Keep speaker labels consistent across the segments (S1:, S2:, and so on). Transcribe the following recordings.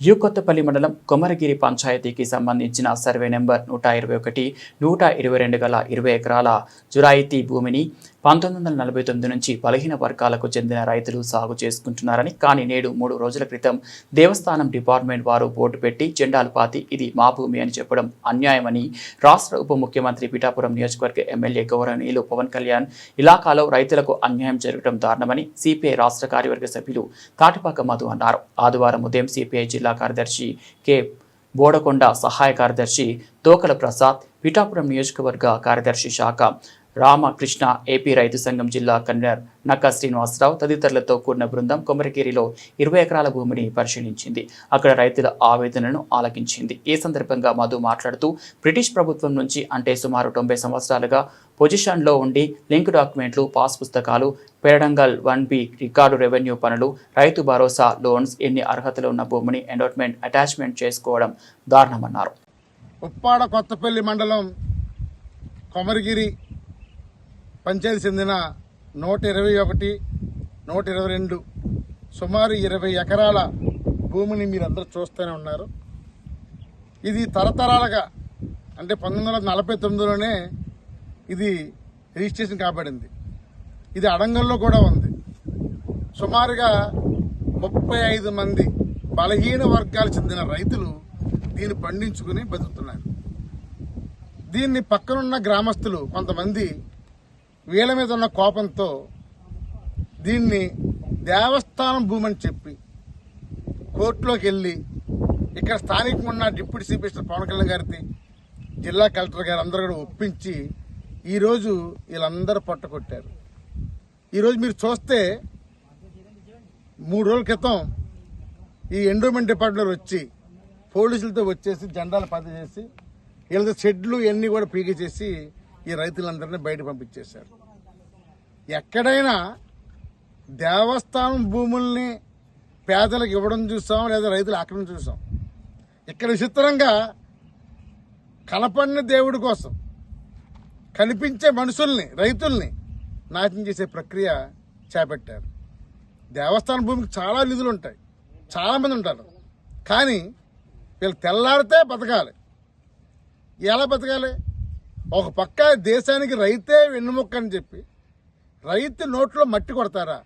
S1: యూకొత్తపల్లి మండలం కొమరగిరి పంచాయతీకి సంబంధించిన సర్వే నెంబర్ నూట ఇరవై ఒకటి నూట ఇరవై రెండు గల ఇరవై ఎకరాల జురాయితీ భూమిని పంతొమ్మిది వందల నలభై తొమ్మిది నుంచి బలహీన వర్గాలకు చెందిన రైతులు సాగు చేసుకుంటున్నారని కానీ నేడు మూడు రోజుల క్రితం దేవస్థానం డిపార్ట్మెంట్ వారు బోర్డు పెట్టి జెండాలు పాతి ఇది మా భూమి అని చెప్పడం అన్యాయమని రాష్ట్ర ఉప ముఖ్యమంత్రి పిఠాపురం నియోజకవర్గ ఎమ్మెల్యే గౌరవనీయులు పవన్ కళ్యాణ్ ఇలాకాలో రైతులకు అన్యాయం జరగడం దారుణమని సిపిఐ రాష్ట్ర కార్యవర్గ సభ్యులు తాటిపాక మధు అన్నారు. ఆదివారం ఉదయం సిపిఐ జిల్లా కార్యదర్శి కె. బోడకొండ సహాయ కార్యదర్శి తోకల ప్రసాద్ పిఠాపురం నియోజకవర్గ కార్యదర్శి శాఖ రామకృష్ణ ఏపీ రైతు సంఘం జిల్లా కన్వీనర్ నక్కా శ్రీనివాసరావు తదితరులతో కూడిన బృందం కొమరగిరిలో ఇరవై ఎకరాల భూమిని పరిశీలించింది. అక్కడ రైతుల ఆవేదనను ఆలకించింది. ఈ సందర్భంగా మధు మాట్లాడుతూ బ్రిటిష్ ప్రభుత్వం నుంచి అంటే సుమారు తొంభై సంవత్సరాలుగా పొజిషన్లో ఉండి లింక్ డాక్యుమెంట్లు పాస్ పుస్తకాలు పెరడంగల్ వన్ బి రికార్డు రెవెన్యూ పనులు రైతు భరోసా లోన్స్ ఎన్ని అర్హతలు ఉన్న భూమిని ఎండోట్మెంట్ అటాచ్మెంట్ చేసుకోవడం దారుణమన్నారు.
S2: ఉప్పాడ కొత్తపల్లి మండలం కొమరగిరి పంచాయతీ చెందిన నూట ఇరవై ఒకటి నూట ఇరవై రెండు సుమారు ఇరవై ఎకరాల భూమిని మీరందరూ చూస్తూనే ఉన్నారు. ఇది తరతరాలుగా అంటే పంతొమ్మిది వందల నలభై తొమ్మిదిలోనే ఇది రిజిస్ట్రేషన్ కాబడింది. ఇది అడంగల్లో కూడా ఉంది. సుమారుగా ముప్పై ఐదు మంది బలహీన వర్గాలు చెందిన రైతులు దీన్ని పండించుకుని బతుకుతున్నారు. దీన్ని పక్కనున్న గ్రామస్తులు కొంతమంది వీళ్ళ మీద ఉన్న కోపంతో దీన్ని దేవస్థానం భూమి అని చెప్పి కోర్టులోకి వెళ్ళి ఇక్కడ స్థానికంగా ఉన్న డిప్యూటీ చీఫ్ పవన్ కళ్యాణ్ గారికి జిల్లా కలెక్టర్ గారు అందరూ కూడా ఒప్పించి ఈరోజు వీళ్ళందరూ పట్టుకొట్టారు. ఈరోజు మీరు చూస్తే మూడు రోజుల క్రితం ఈ ఎండోమెంట్ డిపార్ట్మెంట్ వచ్చి పోలీసులతో వచ్చేసి జెండాలు పద చేసి వీళ్ళతో షెడ్లు ఇవన్నీ కూడా పీకేసేసి ఈ రైతులందరినీ బయట పంపించేశారు. ఎక్కడైనా దేవస్థానం భూముల్ని పేదలకు ఇవ్వడం చూసాం లేదా రైతులు ఆక్రమణ చూసాం. ఇక్కడ విచిత్రంగా కనపడిన దేవుడి కోసం. కనిపించే మనుషుల్ని రైతుల్ని నాశనం చేసే ప్రక్రియ చేపట్టారు. దేవస్థానం భూమికి చాలా నిధులు ఉంటాయి. చాలామంది ఉంటారు. కానీ వీళ్ళు తెల్లారితే బతకాలి. ఎలా బతకాలి? ఒక పక్క దేశానికి రైతే వెన్నుముక్క అని చెప్పి రైతు నోట్లో మట్టి కొడతారా?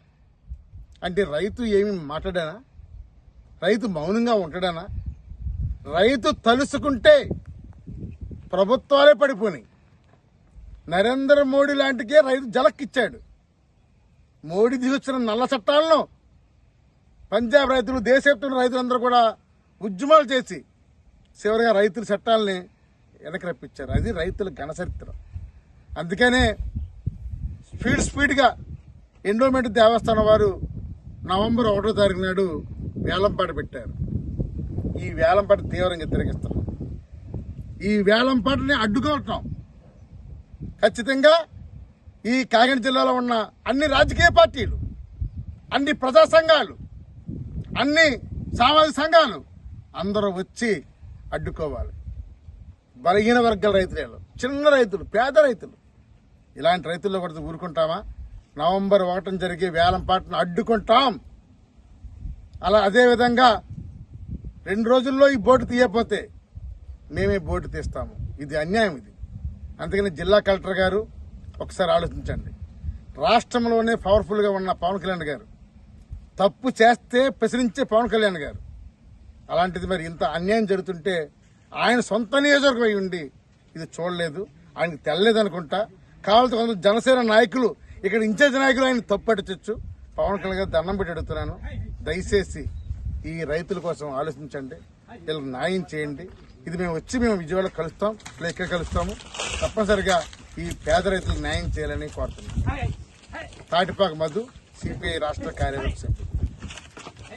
S2: అంటే రైతు ఏమి మాట్లాడానా? రైతు మౌనంగా ఉంటాడానా? రైతు తలుసుకుంటే ప్రభుత్వాలే పడిపోయినాయి. నరేంద్ర మోడీ లాంటికే రైతు జలక్కిచ్చాడు. మోడీ తీసుకొచ్చిన నల్ల చట్టాలను పంజాబ్ రైతులు దేశవ్యాప్తంగా రైతులందరూ కూడా ఉద్యమాలు చేసి చివరిగా రైతుల చట్టాలని వెనక రప్పించారు అది రైతుల ఘన చరిత్ర. అందుకనే స్పీడ్ స్పీడ్గా ఎండోమెంట్ దేవస్థానం వారు నవంబర్ ఒకటో తారీఖు నాడు వేలంపాట పెట్టారు. ఈ వేలంపాట తీవ్రంగా తిరగిస్తున్నాం ఈ వేలంపాటని అడ్డుకోవటం. ఖచ్చితంగా ఈ కాకినాడ జిల్లాలో ఉన్న అన్ని రాజకీయ పార్టీలు అన్ని ప్రజా సంఘాలు అన్ని సామాజిక సంఘాలు అందరూ వచ్చి అడ్డుకోవాలి. బలహీన వర్గాల రైతులు చిన్న రైతులు పేద రైతులు. ఇలాంటి రైతుల్లో కూడా ఊరుకుంటామా? నవంబర్ ఒకటం జరిగే వేలం పాటను అడ్డుకుంటాం. అలా అదేవిధంగా రెండు రోజుల్లో ఈ బోటు తీయకపోతే మేమే బోటు తీస్తాము. ఇది అన్యాయం ఇది. అందుకని జిల్లా కలెక్టర్ గారు ఒకసారి ఆలోచించండి. రాష్ట్రంలోనే పవర్ఫుల్గా ఉన్న పవన్ కళ్యాణ్ గారు తప్పు చేస్తే ప్రశ్నించే పవన్ కళ్యాణ్ గారు. అలాంటిది మరి ఇంత అన్యాయం జరుగుతుంటే ఆయన సొంత నియోజకవర్గం అయి ఉండి ఇది చూడలేదు ఆయనకి తెల్లలేదు అనుకుంటా. కావాల్సి కొంత జనసేన నాయకులు ఇక్కడ ఇన్ఛార్జ్ నాయకులు ఆయన తప్పట్టచ్చు పవన్ కళ్యాణ్ గారు దండం పెట్టి అడుగుతున్నాను. దయచేసి ఈ రైతుల కోసం ఆలోచించండి వీళ్ళకి న్యాయం చేయండి. ఇది మేము వచ్చి మేము విజయవాడలో కలుస్తాం ఇలా ఇక్కడ కలుస్తాము. తప్పనిసరిగా ఈ పేద రైతులు న్యాయం చేయాలని కోరుతున్నాం. తాటిపాక మధు సిపిఐ రాష్ట్ర కార్యదర్శి.